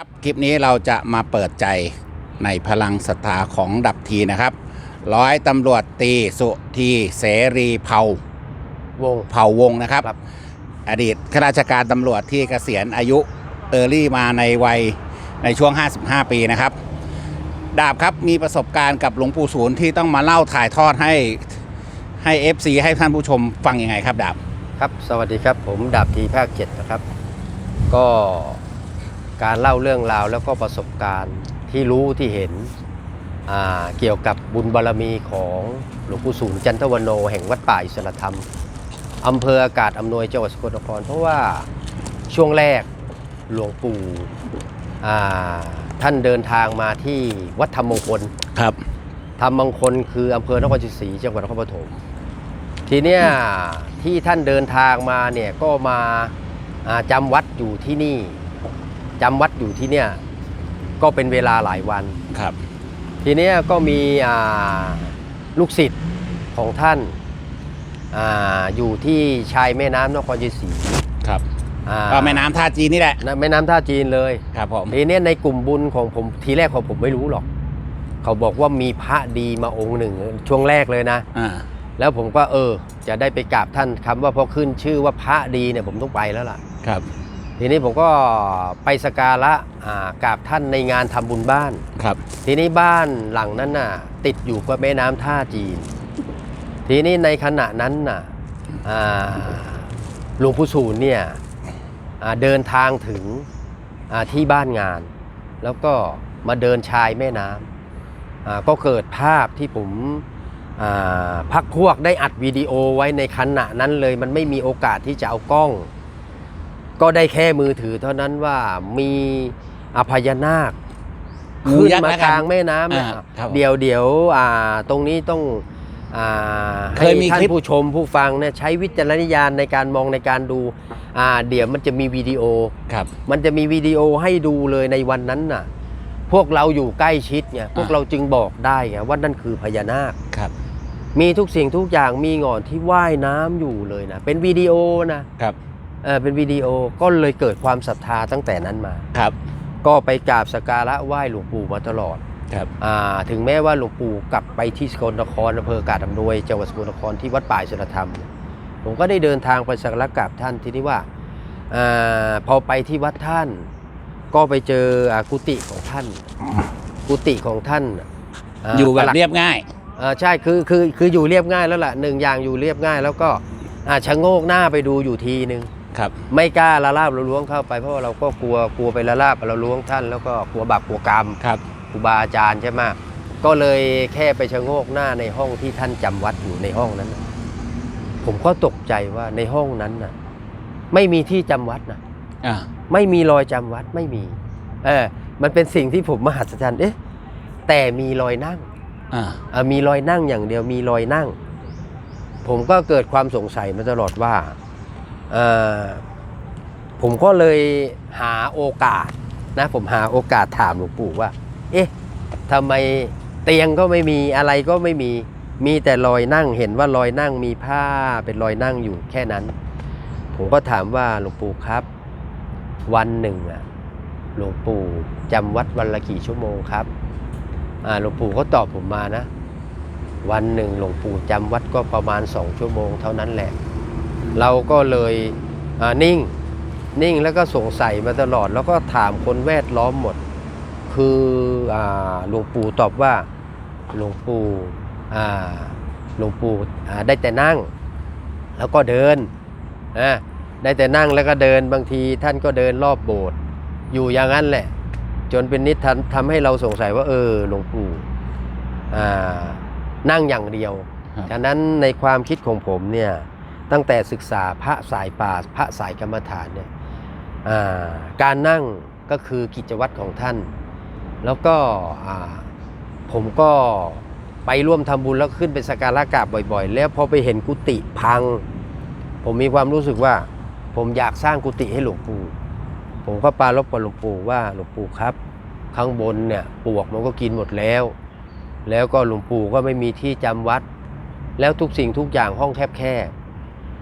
ครับคลิปนี้เราจะมาเปิดใจในพลังศรัทธาของดับทีนะครับ ร้อยตำรวจตีสุทีเสรีเผาวงเผ่าวงศ์นะครับครับ อดีตข้าราชการตำรวจที่เกษียณอายุเออร์ลี่มาในวัยในช่วง 55 ปีนะครับ ดาบครับมีประสบการณ์กับหลวงปู่ศูนย์ที่ต้องมาเล่าถ่ายทอดให้ให้ FC ให้ท่านผู้ชมฟังยังไงครับดาบ ครับ สวัสดีครับ ผมดาบทีภาคเจ็ดนะครับ ก็ การเล่าเรื่องราวแล้วก็ประสบการณ์ที่รู้ที่เห็นอ่าเกี่ยวกับบุญบารมีของหลวงปู่ศูนย์จันทวโน แห่งวัดป่าอิสรธรรมอำเภออากาศอำนวยจังหวัดสกลนครเพราะว่าช่วงแรกหลวงปู่อ่าท่านเดินทางมาที่วัดธรรมมงคลครับธรรมมงคลคืออำเภอนครชัยศรีจังหวัดนครปฐมทีเนี้ยที่ท่านเดินทางมาเนี่ยก็มาอ่าจำวัดอยู่ที่นี่ จำวัดอยู่ที่เนี่ยก็เป็นเวลาหลายวัน ครับ ทีเนี้ยก็มีอ่าลูกศิษย์ของท่านอาอยู่ที่ชายแม่น้ำนครชัยศรีครับอ่าก็แม่น้ำท่าจีนนี่แหละนะแม่น้ำท่าจีนเลย ครับผม ทีเนี้ยในกลุ่มบุญของผมทีแรกของผมไม่รู้หรอก เขาบอกว่ามีพระดีมาองค์หนึ่ง ช่วงแรกเลยนะ อ่า แล้วผมก็เออ จะได้ไปกราบท่านคำว่าพอขึ้นชื่อว่าพระดีเนี่ยผมต้องไปแล้วล่ะ ครับ ทีนี้ผมก็ไปสกการะอ่ากราบท่านในงานทำบุญบ้านครับ ทีนี้บ้านหลังนั้นน่ะ ติดอยู่กับแม่น้ำท่าจีน ทีนี้ในขณะนั้นน่ะอ่าหลวงปู่ศูนย์เนี่ยอ่าเดินทางถึงอ่าที่บ้านงาน แล้วก็มาเดินชายแม่น้ำอ่าก็เกิดภาพที่ผมอ่าพักพวกได้อัดวิดีโอไว้ในขณะนั้นเลย มันไม่มีโอกาสที่จะเอากล้อง ก็ได้แค่มือถือเท่านั้นว่ามีอภยนาคงูขึ้นยักษ์มาแล้วกกันลางแม่น้ำเนี่ยอ่าครับผมเดี๋ยวเดี๋ยวอ่าตรงนี้ต้องอ่าเคยมีให้ท่าคลิปนผู้ชมผู้ฟังเนี่ยใช้วิจารณญาณในการมองในการดูอ่าเดี๋ยวมันจะมีวิดีโอครับมันจะมีวิดีโอให้ดูเลยในวันนั้นน่ะ พวกเราอยู่ใกล้ชิดไงพวกเราจึงบอกได้ไงว่านั่นคือพญานาคครับ มีทุกสิ่งทุกอย่างมีหงอนที่ว่ายน้ำอยู่เลยนะเป็นวิดีโอนะครับ เออเป็นวิดีโอก็เลยเกิดความศรัทธาตั้งแต่นั้นมา ครับ ก็ไปกราบสกการะไหว้หลวงปู่มาตลอดครับอ่าถึงแม้ว่าหลวงปู่กลับไปที่สกลนครอำเภอกาดอำนวยจังหวัดสกลนครที่วัดป่าอิสรธรรม ผมก็ได้เดินทางไปสักการะกราบท่านทีนี้ว่าอาพอไปที่วัดท่าน ก็ไปเจออากุฏิของท่าน กุฏิของท่านาอยู่แบบประหลัดเรียบง่ายอ่าใช่คือคือคืออยู่เรียบง่ายแล้วล่ะหนึ่งอย่างอยู่เรียบง่าย แล้วก็อ่าชะโงกหน้าไปดูอยู่ทีนึง ครับ ไม่กล้าละลาบละล้วงเข้าไปเพราะว่าเราก็กลัวกลัวไปละลาบละล้วงท่าน แล้วก็กลัวบาปกลัวกรรมครับครูบาอาจารย์ใช่ไหมก็เลยแค่ไปชะโงกหน้าในห้องที่ท่านจำวัดอยู่ในห้องนั้นน่ะผมก็ตกใจว่าในห้องนั้นน่ะ ไม่มีที่จำวัดนะอ่าไม่มีรอยจำวัดไม่มี เออ มันเป็นสิ่งที่ผมมหัศจรรย์เอ๊ะแต่มีรอยนั่งอ่าเอ่อมีรอยนั่งอย่างเดียวมีรอยนั่ง ผมก็เกิดความสงสัยมาตลอดว่าเอ่อ ผมก็เลยหาโอกาสนะผมหาโอกาสถามหลวงปู่ว่า เอ๊ะทำไมเตียงก็ไม่มีอะไรก็ไม่มีมีแต่รอยนั่งเห็นว่ารอยนั่งมีผ้าเป็นรอยนั่งอยู่แค่นั้น ผมก็ถามว่าหลวงปู่ครับ วันหนึ่งอะหลวงปู่จำวัดวันละกี่ชั่วโมงครับอ่าหลวงปู่ก็ตอบผมมานะ วันหนึ่งหลวงปู่จำวัดก็ประมาณสองชั่วโมงเท่านั้นแหละ เราก็เลยอ่านิ่งนิ่งแล้วก็สงสัยมาตลอด แล้วก็ถามคนแวดล้อมหมด คืออาหลวงปู่ตอบว่าหลวงปู่อ่าหลวงปู่อ่าได้แต่นั่ง แล้วก็เดินอ่าได้แต่นั่งแล้วก็เดินบางทีท่านก็เดินรอบโบสถ์อยู่อย่างนั้นแหละ จนเป็นนิดทำทำให้เราสงสัยว่าเออหลวงปู่อ่านั่งอย่างเดียวครับฉะนั้นในความคิดของผมเนี่ย ตั้งแต่ศึกษาพระสายป่าพระสายกรรมฐานเนี่ยาการนั่งก็คือกิจวัตรของท่าน แล้วก็ผมก็ไปร่วมทำบุญแล้วขึ้นไปสักการะกราบบ่อยๆ แล้วพอไปเห็นกุฏิพัง ผมมีความรู้สึกว่า ผมอยากสร้างกุฏิให้หลวงปู่ ผมก็ปารบกับหลวงปู่ว่าหลวงปู่ครับ ข้างบนเนี่ยปลวกมันก็กินหมดแล้ว แล้วก็หลวงปู่ก็ไม่มีที่จำวัด แล้วทุกสิ่งทุกอย่างห้องแคบๆ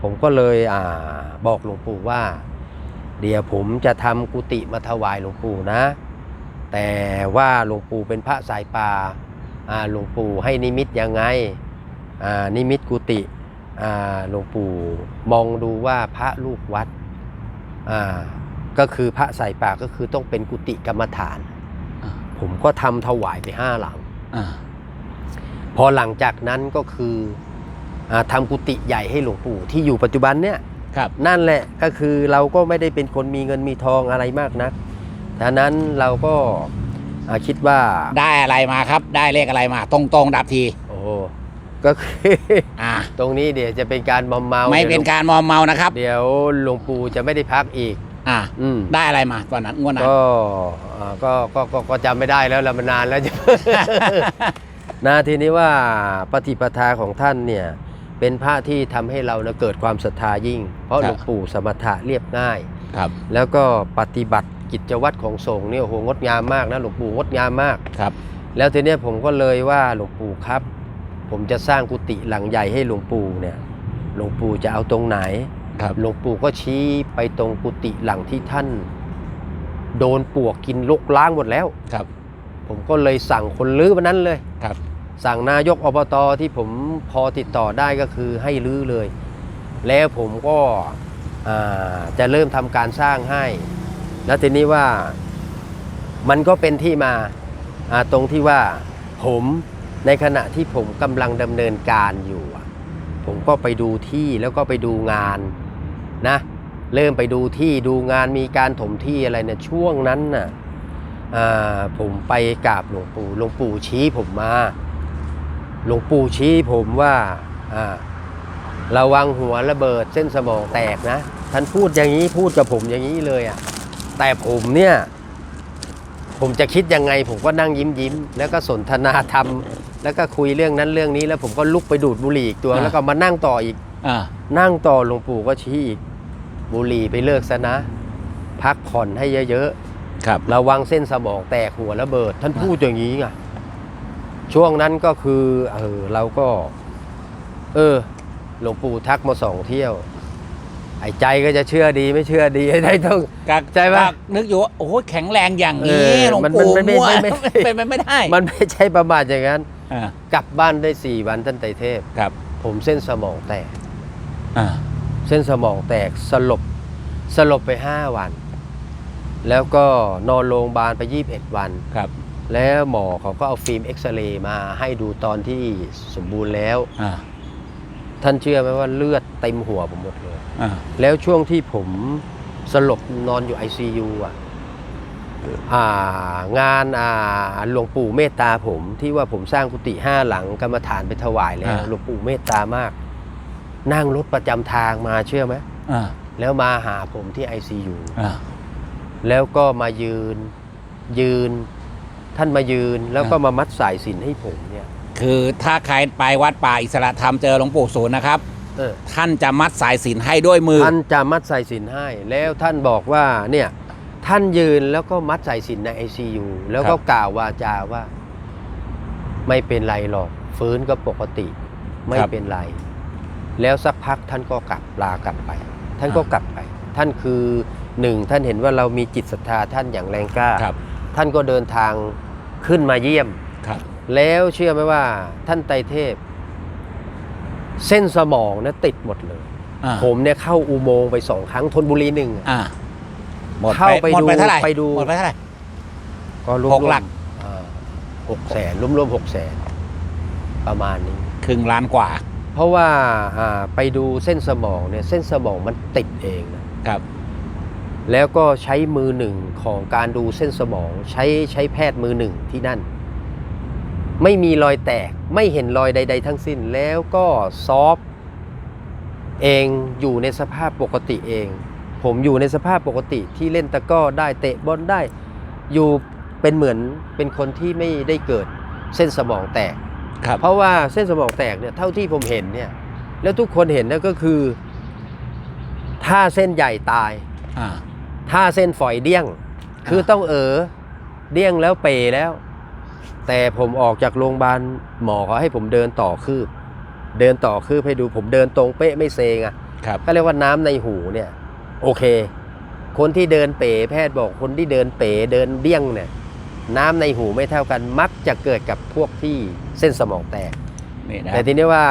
ผมก็เลยอ่าบอกหลวงปู่ว่า เดี๋ยวผมจะทำกุฏิมาถวายหลวงปู่นะ แต่ว่าหลวงปู่เป็นพระสายป่าอ่าหลวงปู่ให้นิมิตยังไงอ่านิมิตกุฏิอ่าหลวงปู่มองดูว่าพระลูกวัดอ่าก็คือพระสายป่าก็คือต้องเป็นกุฏิกรรมฐานอ่าผมก็ทำถวายไปห้าหลังอ่าพอหลังจากนั้นก็คือ อาทำกุฏิใหญ่ให้หลวงปู่ที่อยู่ปัจจุบันเนี่ยครับนั่นแหละก็คือเราก็ไม่ได้เป็นคนมีเงินมีทองอะไรมากนักฉะนั้นเราก็อ่าคิดว่าได้อะไรมาครับ ได้เลขอะไรมา ตรงตรงๆดับที โอ้โหก็คืออ่าตรงนี้เดี๋ยวจะเป็นการมอมเมา ไม่เป็นการมอมเมานะครับ เดี๋ยวหลวงปู่จะไม่ได้พักอีก อ่าอืมได้อะไรมาตอนนั้นงวดนั้นก็อ่าก็ก็ก็ก็จำไม่ได้แล้วละมันนานแล้วนะทีนี้ว่าปฏิปทาของท่านเนี่ย เป็นพระที่ทำให้เรานะเกิดความศรัทธายิ่ง เพราะครับหลวงปู่สมถะเรียบง่ายครับ แล้วก็ปฏิบัติกิจวัตรของสงฆ์เนี่ยโอ้โหงดงามมากนะหลวงปู่งดงามมากครับ แล้วทีเนี้ยผมก็เลยว่าหลวงปู่ครับ ผมจะสร้างกุฏิหลังใหญ่ให้หลวงปู่เนี่ยหลวงปู่จะเอาตรงไหนครับหลวงปู่ก็ชี้ไปตรงกุฏิหลังที่ท่าน โดนปลวกกินลกล้างหมดแล้วครับ ผมก็เลยสั่งคนลื้อวันนั้นเลยครับ สั่งนายกอบตที่ผมพอติดต่อได้ก็คือให้รื้อเลย แล้วผมก็จะเริ่มทำการสร้างให้ แล้วทีนี้ว่ามันก็เป็นที่มาาตรงที่ว่าผมในขณะที่ผมกำลังดำเนินการอยู่ ผมก็ไปดูที่แล้วก็ไปดูงานนะเริ่มไปดูที่ดูงานมีการถมที่อะไรเนี่ยช่วงนั้นน่ะอ่าผมไปกราบหลวงปู่หลวงปู่ชี้ผมมา หลวงปู่ชี้ผมว่าอ่าระวังหัวระเบิดเส้นสมองแตกนะ ท่านพูดอย่างนี้พูดกับผมอย่างนี้เลยอะ่ะแต่ผมเนี่ยผมจะคิดยังไง ผมก็นั่งยิ้มยิ้มๆแล้วก็สนทนาธรรม แล้วก็คุยเรื่องนั้นเรื่องนี้แล้วผมก็ลุกไปดูดบุหรี่อีกตัวอ่าแล้วก็มานั่งต่ออีกอ่านั่งต่อหลวงปู่ก็ชี้อีกบุหรี่ไปเลิกซะนะ พักผ่อนให้เยอะๆครับระวังเส้นสมองแตกหัวระเบิด ท่านพูดอย่างนี้ไง ช่วงนั้นก็คือเออเราก็ เออหลวงปู่ทักมาสองเที่ยว ไอ้ใจก็จะเชื่อดีไม่เชื่อดีให้ได้ต้อง กักใช่ปะ กักนึกอยู่ว่าโอ้โหแข็งแรงอย่างเอนี้อหลวงมันปู่มันไม่มั่วไม่ไม่ เป็นไปไม่ได้มันไม่ใช่ประมาทอย่างนั้น อ่ากลับบ้านได้สี่วันท่านไตรเทพ ครับผมเส้นสมองแตก อ่าเส้นสมองแตกสลบสลบไปห้าวัน แล้วก็นอนโรงพยาบาลไปยี่สิบเอ็ดวัน ครับ แล้วหมอเขาก็เอาฟิล์มเอ็กซเรย์มาให้ดูตอนที่สมบูรณ์แล้ว อ่าท่านเชื่อไหมว่าเลือดเต็มหัวผมหมดเลย อ่าแล้วช่วงที่ผมสลบนอนอยู่ ICU อะอ่างานอ่าหลวงปู่เมตตาผม ที่ว่าผมสร้างกุฏิห้าหลังกรรมฐานไปถวายแล้วหลวงปู่เมตตามาก นั่งรถประจำทางมาเชื่อไหมอ่าแล้วมาหาผมที่ ICU อ่าแล้วก็มายืนยืน ท่านมายืนแล้วก็อ่ามมามัดสายสิญจนให้ผมเนี่ย คือถ้าใครไปวัดป่าอิสระธรรมเจอหลวงปู่ศูนย์นะครับเออท่านจะมัดสายสิญจนให้ด้วยมือ ท่านจะมัดสายสิญจนให้ แล้วท่านบอกว่าเนี่ยท่านยืนแล้วก็มัดสายสิญจนใน ICU แล้วก็ครับกล่าววาจาว่า ไม่เป็นไรหรอกฟื้นก็ปกติ ไม่เป็นไร แล้วสักพักท่านก็กลับลากลับไป ท่านก็กลับไป ท่านคือหนึ่งท่านเห็นว่าเรามีจิตศรัทธาท่านอย่างแรงกล้า ครับ ท่านก็เดินทางขึ้นมาเยี่ยม ครับ แล้วเชื่อไหมว่าท่านไตรเทพ เส้นสมองนะติดหมดเลย อ่าผมเนี่ยเข้าอุโมงค์ไปสองครั้งธนบุรีหนึ่งอะ อ่าหมดเข้าไปหมดไปดูเท่าไหร่ไปดู หมดไปเท่าไหร่ ก็รวมหกหลัก หกแสนรวมรวมหกแสนประมาณนี้ ครึ่งล้านกว่าเพราะว่าอ่าไปดูเส้นสมองเนี่ยเส้นสมองมันติดเองนะครับ แล้วก็ใช้มือหนึ่งของการดูเส้นสมอง ใช้ใช้แพทย์มือหนึ่งที่นั่น ไม่มีรอยแตกไม่เห็นรอยใด ๆ ทั้งสิ้นแล้วก็ซอฟต์เองอยู่ในสภาพปกติเอง ผมอยู่ในสภาพปกติที่เล่นตะกร้อได้เตะบอลได้ อยู่เป็นเหมือนเป็นคนที่ไม่ได้เกิดเส้นสมองแตก ครับ เพราะว่าเส้นสมองแตกเนี่ยเท่าที่ผมเห็นเนี่ยแล้วทุกคนเห็นนั่นก็คือ ถ้าเส้นใหญ่ตาย อ่า ถ้าเส้นฝอยเดี้ยง คือต้องเออเดี้ยงแล้วเปแล้ว แต่ผมออกจากโรงพยาบาลหมอเขาให้ผมเดินต่อคืบ เดินต่อคืบให้ดูผมเดินตรงเป๊ะไม่เซงอะครับก็เรียกว่าน้ำในหูเนี่ย โอเค คนที่เดินเป๋แพทย์บอกคนที่เดินเป๋เดินเบี้ยงเนี่ยน้ำในหูไม่เท่ากันมักจะเกิดกับพวกที่เส้นสมองแตกนี่นะแต่ทีนี้ว่า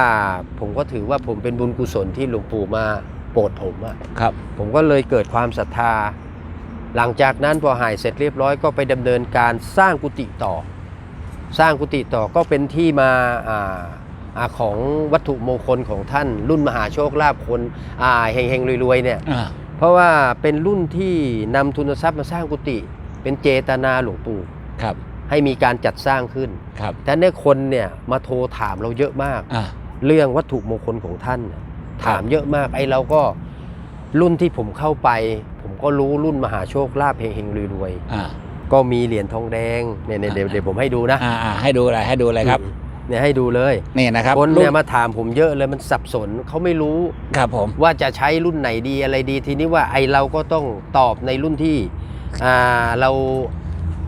ผมก็ถือว่าผมเป็นบุญกุศลที่หลวงปู่มา โปรดผมอะครับ ผมก็เลยเกิดความศรัทธา หลังจากนั้นพอหายเสร็จเรียบร้อยก็ไปดำเนินการสร้างกุฏิต่อ สร้างกุฏิต่อก็เป็นที่มาอาอาของวัตถุมงคลของท่าน รุ่นมหาโชคลาภคนอ่าเฮงเฮงๆรวยๆเนี่ยอ่าเพราะว่าเป็นรุ่นที่นำทุนทรัพย์มาสร้างกุฏิเป็นเจตนาหลวงปู่ครับ ให้มีการจัดสร้างขึ้นครับแต่เนี่ยคนเนี่ยมาโทรถามเราเยอะมากอ่าเรื่องวัตถุมงคลของท่านน่ะ ถามเยอะมากไอ้เราก็รุ่นที่ผมเข้าไป ผมก็รู้รุ่นมหาโชคลาภเฮงเฮงๆรวยอ่าๆก็มีเหรียญทองแดงเนี่ยเนี่ยเดี๋ยวอ่าเดี๋ยวผมให้ดูนะอ่าอ่าให้ดูอะไรให้ดูอะไรครับเนี่ยให้ดูเลยนี่นะครับคนรุ่เนี่ยมาถามผมเยอะเลยมันสับสนเขาไม่รู้ครับผมว่าจะใช้รุ่นไหนดีอะไรดีทีนี้ว่าไอเราก็ต้องตอบในรุ่นที่อ่าเรา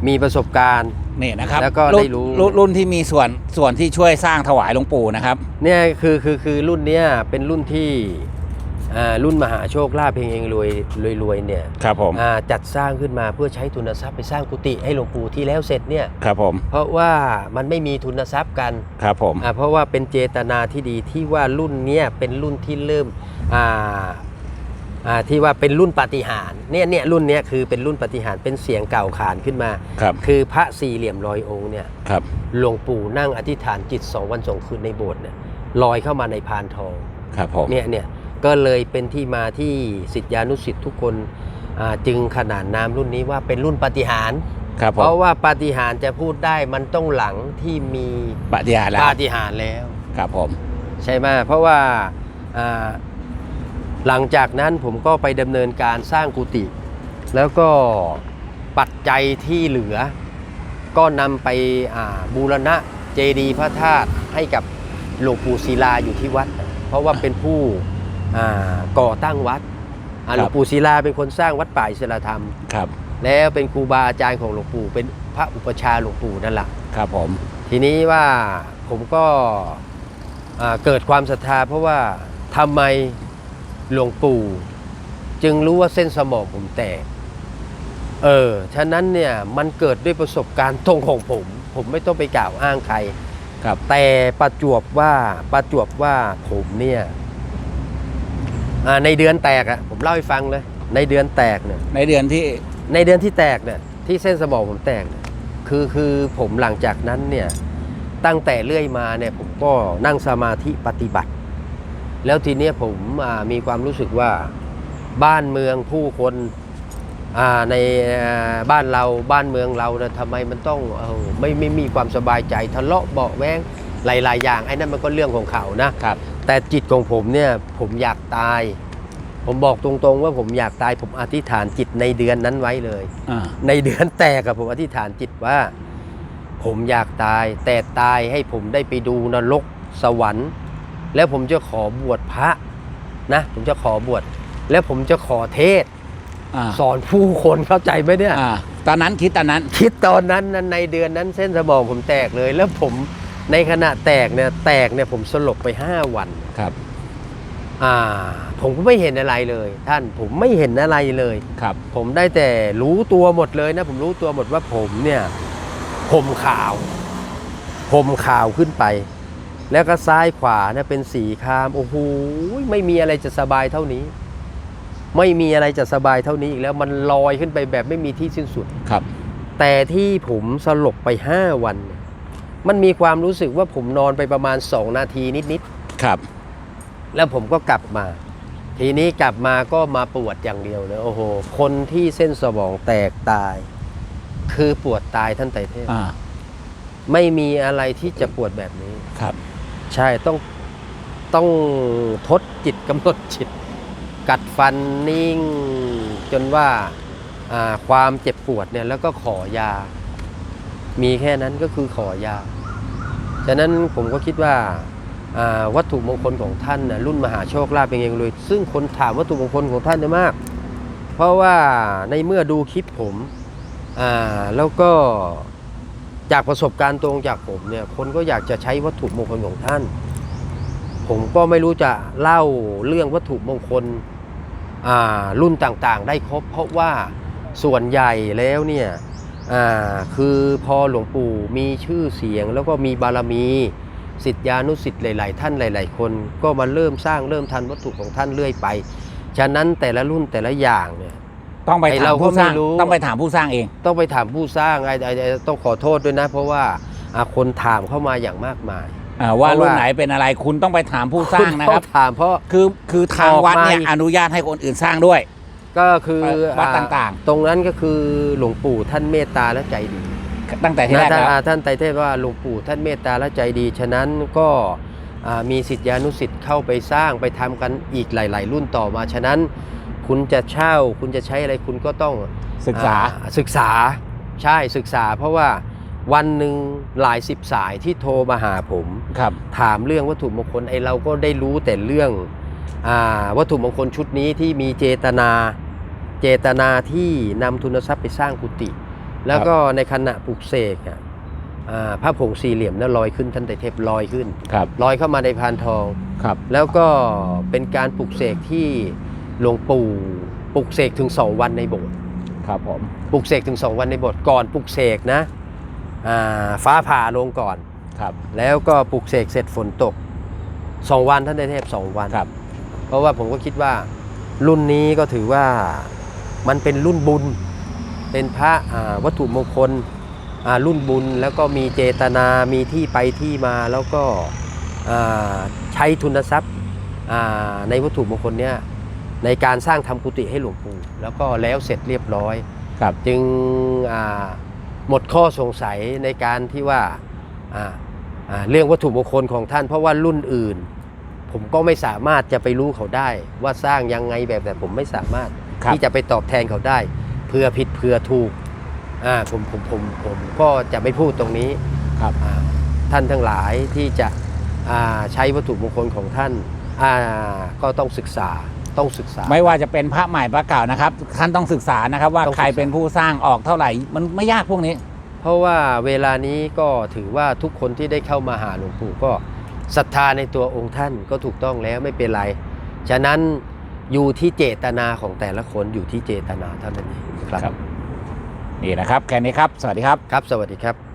มีประสบการณ์ นี่นะครับแล้วก็นได้รู้ นรุ่นที่มีส่วนส่วนที่ช่วยสร้างถวายหลวงปู่นะครับ เนี่ยคือคือคือรุ่นเนี้ยเป็นรุ่นที่อ่ารุ่นมหาโชคลาภเฮงเฮงรวยรวยรวยเนี่ยครับผม อ่าจัดสร้างขึ้นมาเพื่อใช้ทุนทรัพย์ไปสร้างกุฏิให้หลวงปู่ที่แล้วเสร็จเนี่ยครับผม เพราะว่ามันไม่มีทุนทรัพย์กันครับผม อ่าเพราะว่าเป็นเจตนาที่ดีที่ว่ารุ่นเนี้ยเป็นรุ่นที่เริ่มอ่าอ่า ที่ว่าเป็นรุ่นปาฏิหาริย์เนี่ยเนี่ยรุ่นเนี้ยคือเป็นรุ่นปาฏิหาริย์เป็นเสียงเก่าขานขึ้นมาครับคือพระสี่เหลี่ยมร้อยองค์เนี่ยครับหลวงปู่นั่งอธิษฐานจิตสองวันสองคืนในโบสถ์เนี่ยลอยเข้ามาในพานทองครับผมเนี่ยเนี่ยก็เลยเป็นที่มาที่สิทธิานุสิทธิ์ทุกคนอ่าจึงขนานนามรุ่นนี้ว่าเป็นรุ่นปาฏิหาริย์ครับผเพมราะว่าปาฏิหาริย์จะพูดได้มันต้องหลังที่มีปฏิหารย์แล้วปาฏิหาริย์แล้วครับผมใช่ไหมเพราะว่าอ่า หลังจากนั้นผมก็ไปดำเนินการสร้างกุฏิแล้วก็ปัจจัยที่เหลือ ก็นำไปอ่าบูรณะเจดีย์พระธาตุให้กับหลวงปู่ศิลาอยู่ที่วัด เพราะว่าเป็นผู้อ่าก่อตั้งวัดอ่าหลวงปู่ศิลาเป็นคนสร้างวัดป่าอิสระธรรมครับ แล้วเป็นครูบาอาจารย์ของหลวงปู่ เป็นพระอุปชฌาย์หลวงปู่นั่นแหละครับผมทีนี้ว่าผมก็อ่าเกิดความศรัทธาเพราะว่าทำไม หลวงปู่ จึงรู้ว่าเส้นสมองผมแตก เออ ฉะนั้นเนี่ยมันเกิดด้วยประสบการณ์ตรงของผม ผมไม่ต้องไปกล่าวอ้างใคร ครับ แต่ประจวบว่าประจวบว่าผมเนี่ยอ่าในเดือนแตกอะผมเล่าให้ฟังเลย ในเดือนแตกเนี่ย ในเดือนที่ในเดือนที่แตกเนี่ยที่เส้นสมองผมแตกเนี่ยคือคือผมหลังจากนั้นเนี่ยตั้งแต่เรื่อยมาเนี่ยผมก็นั่งสมาธิปฏิบัติ แล้วทีเนี้ยผมอ่ามีความรู้สึกว่าบ้านเมืองผู้คนอ่าในอ่าบ้านเราบ้านเมืองเราเนี่ยทำไมมันต้องเออไม่ไม่มีความสบายใจทะเลาะเบาะแว้งหลาย ๆ อย่างไอ้นั่นมันก็เรื่องของเขานะครับ แต่จิตของผมเนี่ยผมอยากตาย ผมบอกตรงๆว่าผมอยากตายผมอธิษฐานจิตในเดือนนั้นไว้เลยอ่าในเดือนแตกกับผมอธิษฐานจิตว่า ผมอยากตาย แต่ตายให้ผมได้ไปดูนรกสวรรค์ แล้วผมจะขอบวชพระนะ ผมจะขอบวชแล้วผมจะขอเทศน์อ่าสอนผู้คนเข้าใจไหมเนี่ย อ่าตอนนั้นคิดตอนนั้น คิดตอนนั้นนะในเดือนนั้นเส้นสมองผมแตกเลย แล้วผมในขณะแตกเนี่ยแตกเนี่ยผมสลบไป 5 วัน ครับ อ่า ผมก็ไม่เห็นอะไรเลย ท่านผมไม่เห็นอะไรเลย ครับ ผมได้แต่รู้ตัวหมดเลยนะ ผมรู้ตัวหมดว่าผมเนี่ยผมขาว ผมขาวขึ้นไป แล้วก็ซ้ายขวาเนี่ยเป็นสีครามโอ้โหไม่มีอะไรจะสบายเท่านี้ ไม่มีอะไรจะสบายเท่านี้อีกแล้วมันลอยขึ้นไปแบบไม่มีที่สิ้นสุดครับ แต่ที่ผมสลบไป 5 วันเนี่ยมันมีความรู้สึกว่าผมนอนไปประมาณ 2 นาทีนิดครับๆแล้วผมก็กลับมา ทีนี้กลับมาก็มาปวดอย่างเดียวเลยโอ้โห คนที่เส้นสมองแตกตาย คือปวดตายท่านไตรเทพอ่าไม่มีอะไรที่จะปวดแบบนี้ครับ ใช่ต้องต้องทดจิตกำหนดจิต กัดฟันนิ่ง จนว่าความเจ็บปวดเนี่ยแล้วก็ขอยา มีแค่นั้นก็คือขอยา ฉะนั้นผมก็คิดว่าวัตถุมงคลของท่านนะรุ่นมหาโชคลาภเป็นเองเลย ซึ่งคนถามวัตถุมงคลของท่านเนี่ยมาก เพราะว่าในเมื่อดูคลิปผมแล้วก็ จากประสบการณ์ตรงจากผมเนี่ยคนก็อยากจะใช้วัตถุมงคลของท่าน ผมก็ไม่รู้จะเล่าเรื่องวัตถุมงคลรุ่นต่างๆ ได้ครบ เพราะว่าส่วนใหญ่แล้วเนี่ยคือพอหลวงปู่มีชื่อเสียง แล้วก็มีบารมีสิทธิานุสิทธิ์หลาย ๆ ท่านหลาย ๆ คน ก็มาเริ่มสร้างเริ่มทันวัตถุของท่านเรื่อยไป ฉะนั้นแต่ละรุ่นแต่ละอย่างเนี่ย ต้องไปไอ้ถามเราก็ผู้สร้างไม่รู้ ต้องไปถามผู้สร้างเอง ต้องไปถามผู้สร้างไอ้ไอ้ไอ้ต้องขอโทษด้วยนะ เพราะว่าอ่าคนถามเข้ามาอย่างมากมาย อ่าว่าเพราะว่ารุ่นไหนเป็นอะไรคุณต้องไปถามผู้สร้างนะณคต้รัอบงถามเพราะ คือคือทางออกวัดเนี่ยมาอนุญาตให้คนอื่นสร้างด้วย ก็คือวัดอ่ต่างๆตรงนั้นก็คือหลวงปู่ท่านเมตตาและใจดีตั้งแต่ที่แรกนะท่านแล้วอ่าท่านไตรเทพว่าหลวงปู่ท่านเมตตาและใจดี ฉะนั้นก็อ่ามีสิทธิานุสิทธิ์เข้าไปสร้างไปทำกันอีกหลาย ๆ รุ่นต่อมา ฉะนั้น คุณจะเช่า คุณจะใช้อะไรคุณก็ต้องศึกษาอ่ศึกษาใช่ศึกษา เพราะว่าวันหนึ่งหลายสิบสายที่โทรมาหาผมครับถามเรื่องวัตถุมงคลไอเราก็ได้รู้แต่เรื่องอาวัตถุมงคลชุดนี้ที่มีเจตนาเจตนาที่นำทุนทรัพย์ไปสร้างกุฏิแล้วก็ในขณะปลุกเสกอะอ่าพระผงสี่เหลี่ยมนั้นลอยขึ้นท่านไตรเทพลอยขึ้นครับลอยเข้ามาในพานทองครับแล้วก็เป็นการปลุกเสกที่ หลวงปู่ปลุกเสกถึงสองวันในโบสถ์ครับผมปลุกเสกถึงสองวันในโบสถ์ก่อนปลุกเสกนะอ่าฟ้าผ่าลงก่อนครับ แล้วก็ปลุกเสกเสร็จฝนตกสองวันท่านได้เทพสองวันครับ เพราะว่าผมก็คิดว่ารุ่นนี้ก็ถือว่ามันเป็นรุ่นบุญ เป็นพระอ่าวัตถุมงคลอ่ารุ่นบุญแล้วก็มีเจตนามีที่ไปที่มาแล้วก็อ่าใช้ทุนทรัพย์อ่าในวัตถุมงคลเนี้ย ในการสร้างทำกุฏิให้หลวงปู่แล้วก็แล้วเสร็จเรียบร้อย ครับจึงอ่าหมดข้อสงสัยในการที่ว่าอ่าอ่าเรื่องวัตถุมงคลของท่าน เพราะว่ารุ่นอื่น ผมก็ไม่สามารถจะไปรู้เขาได้ ว่าสร้างยังไงแบบแต่ผมไม่สามารถครับที่จะไปตอบแทนเขาได้เพื่อผิดเพื่อถูกอ่าผมผมผมผมก็จะไม่พูดตรงนี้ครับอ่าท่านทั้งหลายที่จะอ่าใช้วัตถุมงคลของท่านอ่าก็ต้องศึกษา ต้องศึกษา ไม่ว่าจะเป็นพระใหม่พระเก่านะครับ ท่านต้องศึกษานะครับ ว่าต้องศึกษา ใครเป็นผู้สร้างออกเท่าไหร่ มันไม่ยากพวกนี้ เพราะว่าเวลานี้ก็ถือว่าทุกคนที่ได้เข้ามาหาหลวงปู่ก็ศรัทธาในตัวองค์ท่านก็ถูกต้องแล้วไม่เป็นไร ฉะนั้นอยู่ที่เจตนาของแต่ละคนอยู่ที่เจตนาเท่านั้นเองครับครับนี่นะครับ แค่นี้ครับ สวัสดีครับ ครับ สวัสดีครับ